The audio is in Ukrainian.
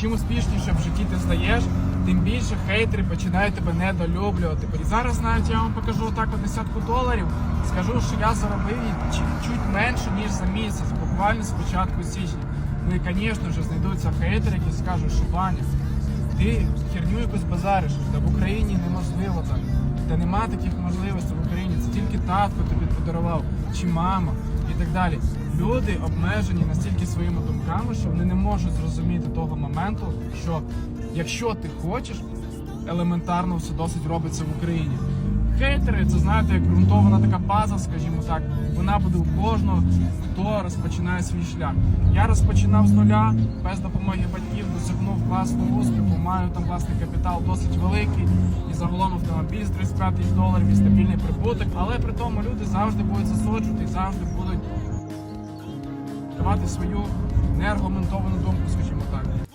Чим успішніше в житті ти стаєш, тим більше хейтери починають тебе недолюблювати. І зараз навіть я вам покажу отак от десятку доларів. Скажу, що я заробив чуть менше, ніж за місяць, буквально з початку січня. Ну і, звісно ж, знайдуться хейтери, які скажуть, що Ваня, ти херню якусь базариш, та в Україні неможливо так. Та нема таких можливостей в Україні. Це тільки татко тобі подарував, чи мама і так далі. Люди обмежені настільки своїми думками, що вони не можуть зрозуміти того моменту, що якщо ти хочеш, елементарно все досить робиться в Україні. Хейтери, це знаєте, як ґрунтована така база, скажімо так, вона буде у кожного, хто розпочинає свій шлях. Я розпочинав з нуля, без допомоги батьків, досягнув класного успіху, маю там власний капітал досить великий, і загалом автомобіль з 35 тисяч доларів і стабільний прибуток. Але при тому люди завжди будуть засуджувати і завжди будуть давати свою неаргументовану думку, скажімо так.